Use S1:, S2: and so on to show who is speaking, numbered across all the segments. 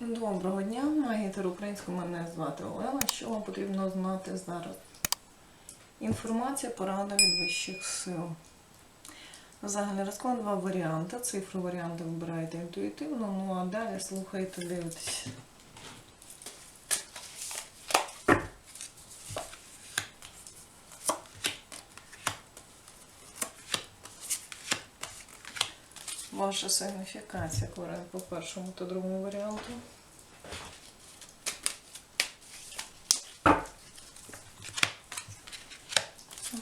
S1: Доброго дня, магітер українського мене звати Олена. Що вам потрібно знати зараз? Інформація, порада від вищих сил. Взагалі розклад два варіанти. Цифру варіанти вибираєте інтуїтивно, ну а далі слухайте, дивитесь. Ваша сигніфікація корен по першому та другому варіанту.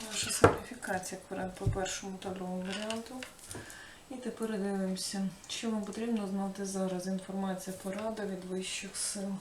S1: Ваша сигніфікація корень по першому та другому варіанту. І тепер дивимося, що вам потрібно знати зараз. Інформація порада від вищих сил.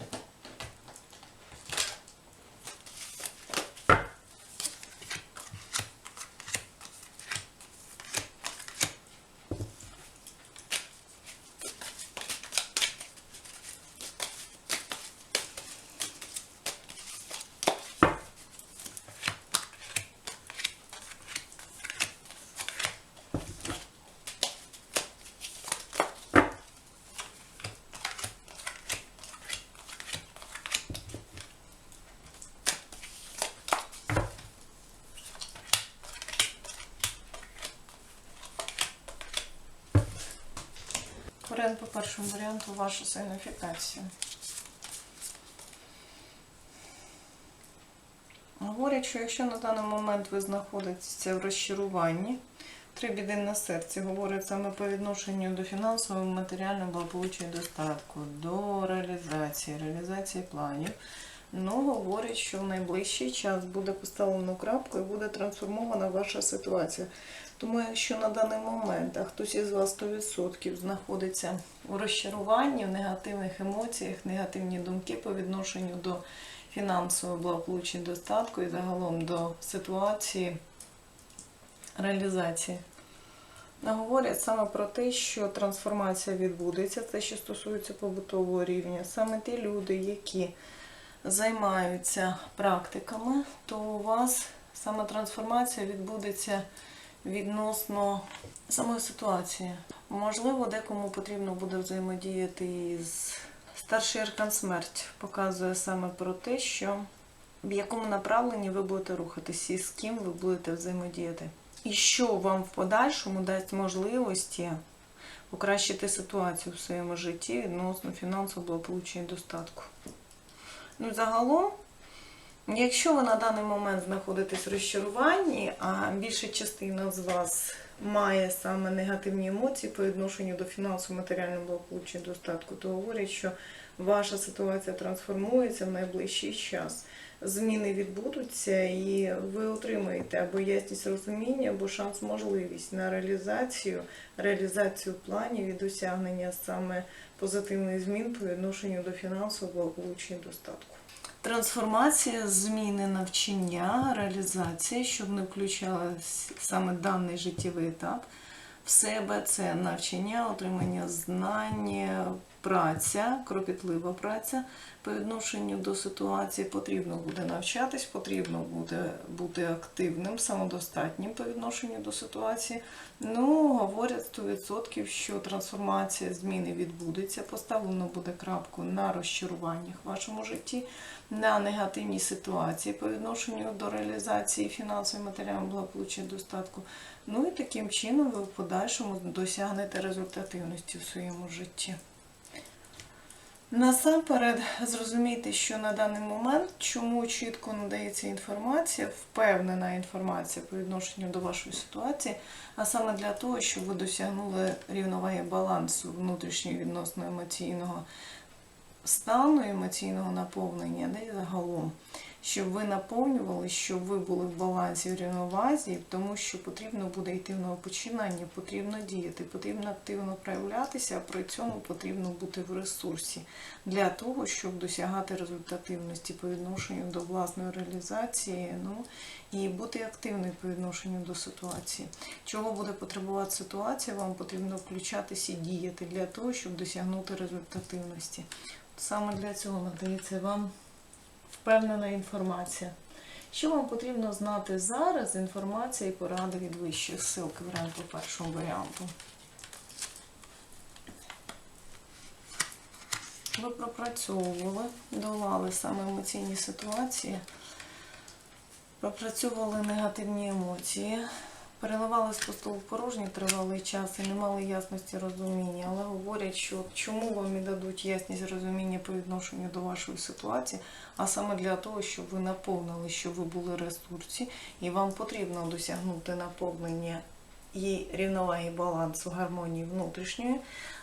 S1: Варіант по першому варіанту ваша сигніфікація. Говорять, що якщо на даний момент ви знаходитеся в розчаруванні, три біди на серці говорять саме по відношенню до фінансового, матеріального благополуччя і достатку, до реалізації, реалізації планів. Ну, говорять, що в найближчий час буде поставлено крапку і буде трансформована ваша ситуація. Тому якщо на даний момент а хтось із вас 100% знаходиться у розчаруванні, в негативних емоціях, негативні думки по відношенню до фінансового благополуччя достатку і загалом до ситуації реалізації. Говорять саме про те, що трансформація відбудеться, те, що стосується побутового рівня. Саме ті люди, які займаються практиками, то у вас саме трансформація відбудеться відносно самої ситуації. Можливо, декому потрібно буде взаємодіяти із старший аркан смерть показує саме про те, що в якому направленні ви будете рухатися і з ким ви будете взаємодіяти. І що вам в подальшому дасть можливості покращити ситуацію в своєму житті відносно фінансового благополуччя і достатку. Ну, загалом, якщо ви на даний момент знаходитесь в розчаруванні, а більша частина з вас має саме негативні емоції по відношенню до фінансового матеріального благополуччя і достатку, то говорять, що ваша ситуація трансформується в найближчий час. Зміни відбудуться, і ви отримаєте або ясність розуміння, або шанс, можливість на реалізацію, реалізацію планів і досягнення саме позитивних змін по відношенню до фінансового благополуччя достатку. Трансформація, зміни навчання, реалізація, щоб не включала саме даний життєвий етап в себе, це навчання, отримання знань, праця, кропітлива праця по відношенню до ситуації. Потрібно буде навчатись, потрібно буде бути активним, самодостатнім по відношенню до ситуації. Ну, говорять 100%, що трансформація зміни відбудеться, поставлено буде крапку на розчаруваннях в вашому житті, на негативній ситуації по відношенню до реалізації фінансової матеріального благополуччя достатку. Ну і таким чином ви в подальшому досягнете результативності в своєму житті. Насамперед зрозумійте, що на даний момент чому чітко надається інформація, впевнена інформація по відношенню до вашої ситуації, а саме для того, щоб ви досягнули рівноваги балансу внутрішнього відносно емоційного стану, емоційного наповнення, де загалом, щоб ви наповнювали, щоб ви були в балансі в рівновазі, тому що потрібно буде йти в новопочинання, потрібно діяти, потрібно активно проявлятися, а при цьому потрібно бути в ресурсі для того, щоб досягати результативності по відношенню до власної реалізації, ну і бути активним по відношенню до ситуації. Чого буде потребувати ситуація, вам потрібно включатися і діяти для того, щоб досягнути результативності. Саме для цього надається вам впевнена інформація. Що вам потрібно знати зараз? Інформація і поради від вищих сил, варіант по першому варіанту. ви пропрацьовували, долали саме емоційні ситуації, пропрацьовували негативні емоції, переливали з пустого в порожнє тривалий час і не мали ясності розуміння, але говорять, що чому вам і дадуть ясність розуміння по відношенню до вашої ситуації, а саме для того, щоб ви наповнили, щоб ви були ресурсі, і вам потрібно досягнути наповнення і рівноваги балансу гармонії внутрішньої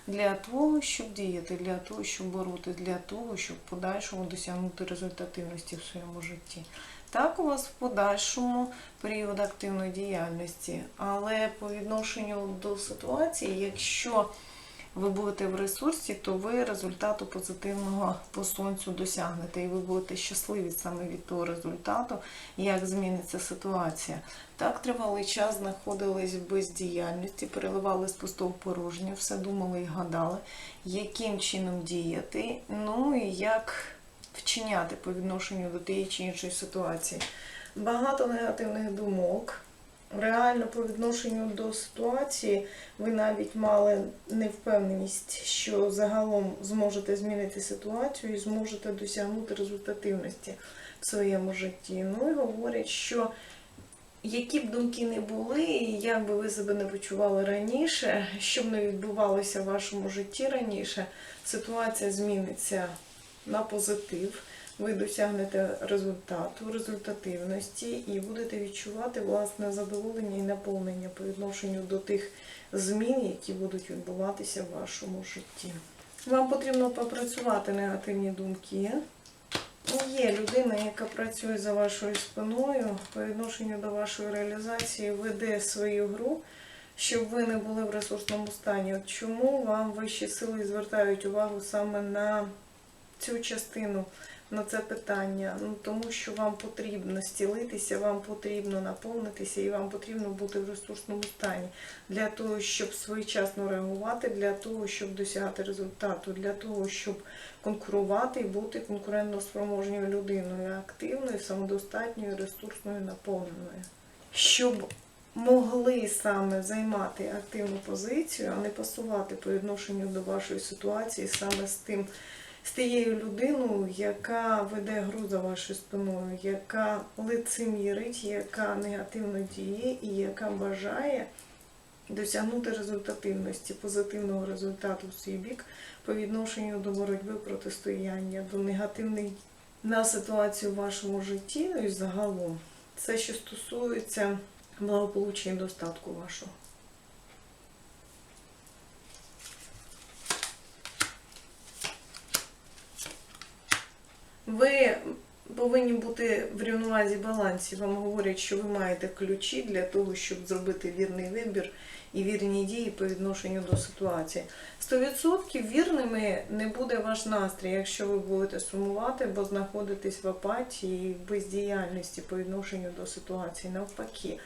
S1: для того, щоб діяти, для того, щоб боротися, для того, щоб подальшому досягнути результативності в своєму житті. Так, у вас в подальшому період активної діяльності, але по відношенню до ситуації, якщо ви будете в ресурсі, то ви результату позитивного по сонцю досягнете, і ви будете щасливі саме від того результату, як зміниться ситуація. Так тривалий час знаходились в бездіяльності, переливали з пустого порожнє, все думали і гадали, яким чином діяти, ну і як вчиняти по відношенню до тієї чи іншої ситуації. Багато негативних думок. Реально по відношенню до ситуації ви навіть мали невпевненість, що загалом зможете змінити ситуацію і зможете досягнути результативності в своєму житті. Ну і говорять, що які б думки не були, і як би ви себе не почували раніше, що б не відбувалося в вашому житті раніше, ситуація зміниться на позитив. Ви досягнете результату, результативності і будете відчувати власне задоволення і наповнення по відношенню до тих змін, які будуть відбуватися в вашому житті. Вам потрібно попрацювати негативні думки. Є людина, яка працює за вашою спиною по відношенню до вашої реалізації, веде свою гру, щоб ви не були в ресурсному стані. От чому вам вищі сили звертають увагу саме на цю частину, на це питання? Ну тому що вам потрібно зцілитися, вам потрібно наповнитися і вам потрібно бути в ресурсному стані для того, щоб своєчасно реагувати, для того, щоб досягати результату, для того, щоб конкурувати і бути конкурентно-спроможною людиною, активною, самодостатньою, ресурсною, наповненою. Щоб могли саме займати активну позицію, а не пасувати по відношенню до вашої ситуації саме з тим, з тією людиною, яка веде гру за вашою спиною, яка лицемірить, яка негативно діє і яка бажає досягнути результативності, позитивного результату в свій бік по відношенню до боротьби протистояння, до негативних на ситуацію в вашому житті, ну і загалом. Це, що стосується благополуччя і достатку вашого. Ви повинні бути в рівновазі балансі. Вам говорять, що ви маєте ключі для того, щоб зробити вірний вибір і вірні дії по відношенню до ситуації. 100% вірними не буде ваш настрій, якщо ви будете сумувати, бо знаходитесь в апатії, в бездіяльності по відношенню до ситуації. Навпаки,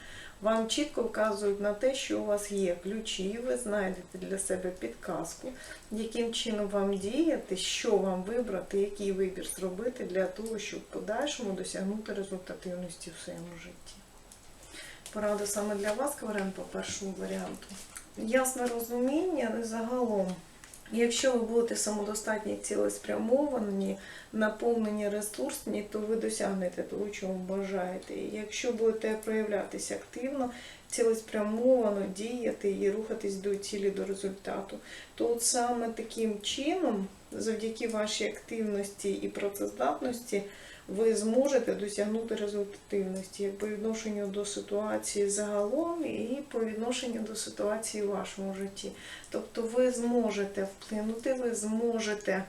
S1: вам чітко вказують на те, що у вас є ключі, ви знайдете для себе підказку, яким чином вам діяти, що вам вибрати, який вибір зробити для того, щоб в подальшому досягнути результативності в своєму житті. Порада саме для вас, Каварен, по першому варіанту. Ясне розуміння, загалом. Якщо ви будете самодостатні, цілеспрямовані, наповнені ресурсні, то ви досягнете того, чого бажаєте. І якщо будете проявлятися активно, цілеспрямовано діяти і рухатись до цілі, до результату, то от саме таким чином, завдяки вашій активності і працездатності, ви зможете досягнути результативності як по відношенню до ситуації загалом і по відношенню до ситуації в вашому житті. Тобто ви зможете вплинути, ви зможете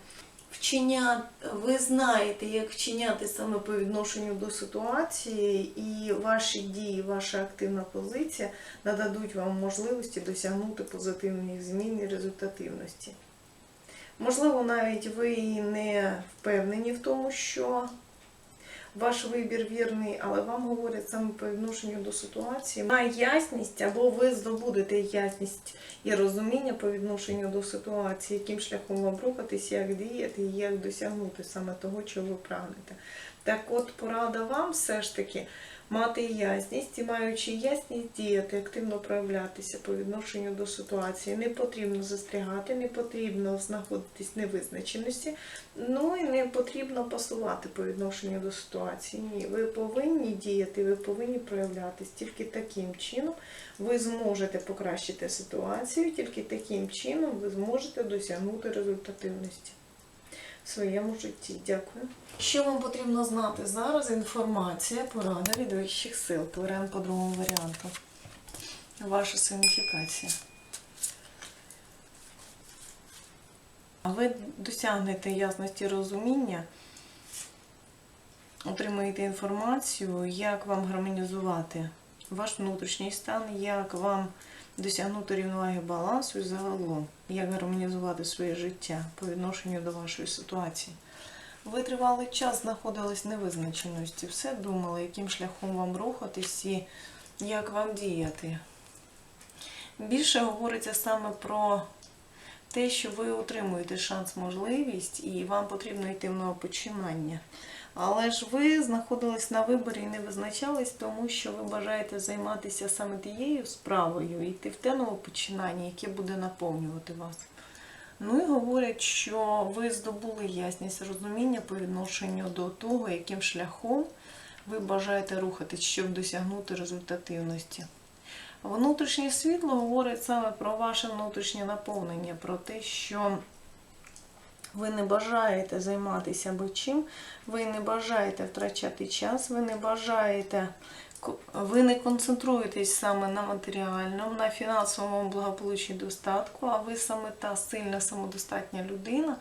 S1: вчиняти, ви знаєте, як вчиняти саме по відношенню до ситуації, і ваші дії, ваша активна позиція нададуть вам можливості досягнути позитивних змін і результативності. Можливо, навіть ви не впевнені в тому, що ваш вибір вірний, але вам говорять саме по відношенню до ситуації. На ясність або ви здобудете ясність і розуміння по відношенню до ситуації, яким шляхом вам рухатись, як діяти і як досягнути саме того, чого ви прагнете. Так от порада вам все ж таки мати ясність і маючи ясність діяти, активно проявлятися по відношенню до ситуації. Не потрібно застрягати, не потрібно знаходитись в невизначеності, ну і не потрібно пасувати по відношенню до ситуації. Ні, ви повинні діяти, ви повинні проявлятись. Тільки таким чином ви зможете покращити ситуацію, тільки таким чином ви зможете досягнути результативності своєму житті. Дякую. Що вам потрібно знати зараз? Інформація, порада від вищих сил. Творен по другому варіанту. Ваша сигніфікація. А ви досягнете ясності розуміння, отримаєте інформацію, як вам гармонізувати ваш внутрішній стан, як вам досягнути рівноваги балансу і загалом, як гармонізувати своє життя по відношенню до вашої ситуації. Ви тривалий час знаходились в невизначеності, все думали, яким шляхом вам рухатись і як вам діяти. Більше говориться саме про те, що ви отримуєте шанс, можливість, і вам потрібно йти в нове починання. Але ж ви знаходились на виборі і не визначались, тому що ви бажаєте займатися саме тією справою, йти в те нове починання, яке буде наповнювати вас. Ну і говорять, що ви здобули ясність розуміння по відношенню до того, яким шляхом ви бажаєте рухатись, щоб досягнути результативності. Внутрішнє світло говорить саме про ваше внутрішнє наповнення, про те, що ви не бажаєте займатися чим, ви не бажаєте втрачати час, ви не бажаєте, ви не концентруєтесь саме на матеріальному, на фінансовому благополуччі достатку, а ви саме та сильна самодостатня людина,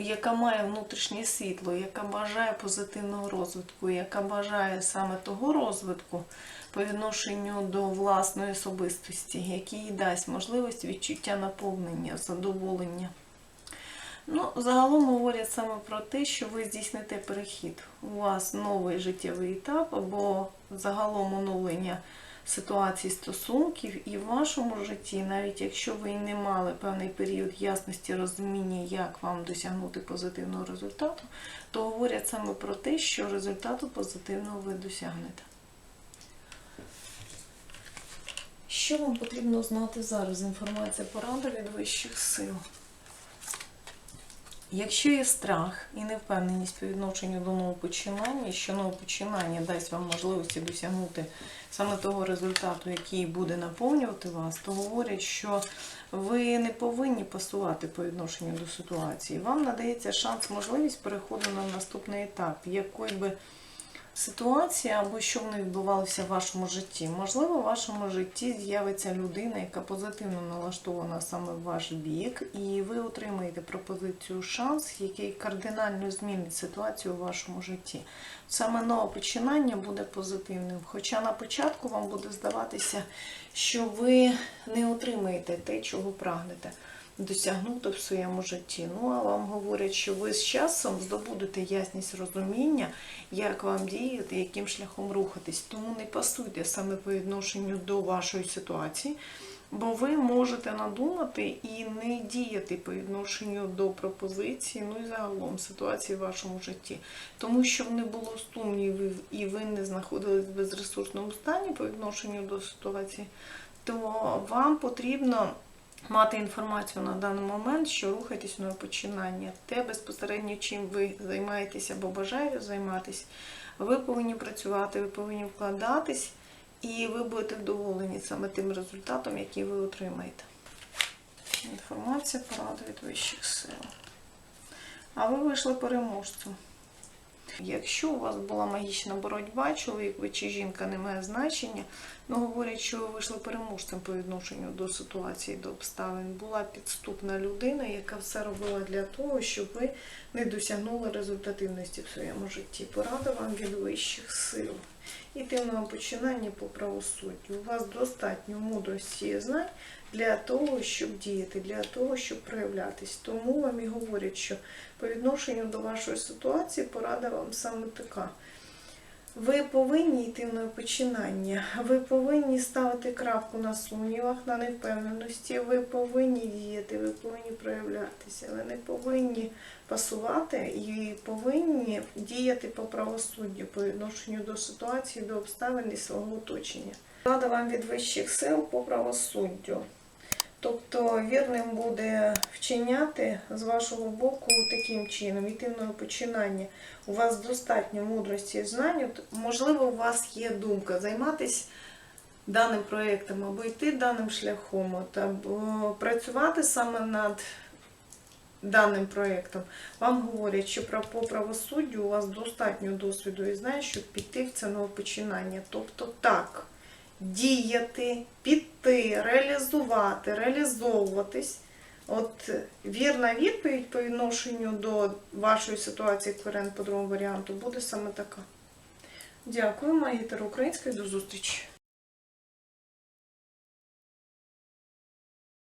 S1: яка має внутрішнє світло, яка бажає позитивного розвитку, яка бажає саме того розвитку по відношенню до власної особистості, який їй дасть можливість відчуття наповнення, задоволення. Ну, загалом говорять саме про те, що ви здійсните перехід. У вас новий життєвий етап або загалом оновлення ситуації стосунків, і в вашому житті, навіть якщо ви не мали певний період ясності розуміння, як вам досягнути позитивного результату, то говорять саме про те, що результату позитивного ви досягнете. Що вам потрібно знати зараз? Інформація порада від вищих сил. Якщо є страх і невпевненість по відношенню до нового починання, що нове починання дасть вам можливості досягнути саме того результату, який буде наповнювати вас, то говорять, що ви не повинні пасувати по відношенню до ситуації. Вам надається шанс, можливість переходу на наступний етап, який би ситуація або що не відбувалося в вашому житті. Можливо, в вашому житті з'явиться людина, яка позитивно налаштована саме в ваш бік, і ви отримаєте пропозицію шанс, який кардинально змінить ситуацію у вашому житті. Саме нове починання буде позитивним. Хоча на початку вам буде здаватися, що ви не отримаєте те, чого прагнете досягнути в своєму житті. Ну, а вам говорять, що ви з часом здобудете ясність розуміння, як вам діяти, яким шляхом рухатись. Тому не пасуйте саме по відношенню до вашої ситуації, бо ви можете надумати і не діяти по відношенню до пропозиції, ну і загалом ситуації в вашому житті. Тому що не було сумнівів і ви не знаходились в безресурсному стані по відношенню до ситуації, то вам потрібно мати інформацію на даний момент, що рухаєтесь на починання. Те безпосередньо, чим ви займаєтеся або бажаєте займатися, ви повинні працювати, ви повинні вкладатись, і ви будете вдоволені саме тим результатом, який ви отримаєте. Інформація порада від вищих сил. А ви вийшли переможцем. Якщо у вас була магічна боротьба, чоловік ви чи жінка не має значення, ну говорять, що ви вийшли переможцем по відношенню до ситуації, до обставин. Була підступна людина, яка все робила для того, щоб ви не досягнули результативності в своєму житті. Порада вам від вищих сил. І тим починання по правосуддю. У вас достатньо мудрості і знань для того, щоб діяти, для того, щоб проявлятись. Тому вам і говорять, що по відношенню до вашої ситуації порада вам саме така. Ви повинні йти на починання. Ви повинні ставити крапку на сумнівах, на невпевненості. Ви повинні діяти, ви повинні проявлятися. Ви не повинні пасувати і повинні діяти по правосуддю по відношенню до ситуації, до обставин і свого оточення. Рада вам від вищих сил по правосуддю. Тобто вірним буде вчиняти з вашого боку таким чином, йти на починання. У вас достатньо мудрості і знань. Можливо, у вас є думка займатися даним проєктом або йти даним шляхом, або працювати саме над даним проєктом. Вам говорять, що по правосуддю у вас достатньо досвіду і знань, щоб піти в це новопочинання. Тобто так діяти, піти, реалізувати, реалізовуватись. От вірна відповідь по відношенню до вашої ситуації, кверен по другому варіанту, буде саме така. Дякую, магітер української, до зустрічі.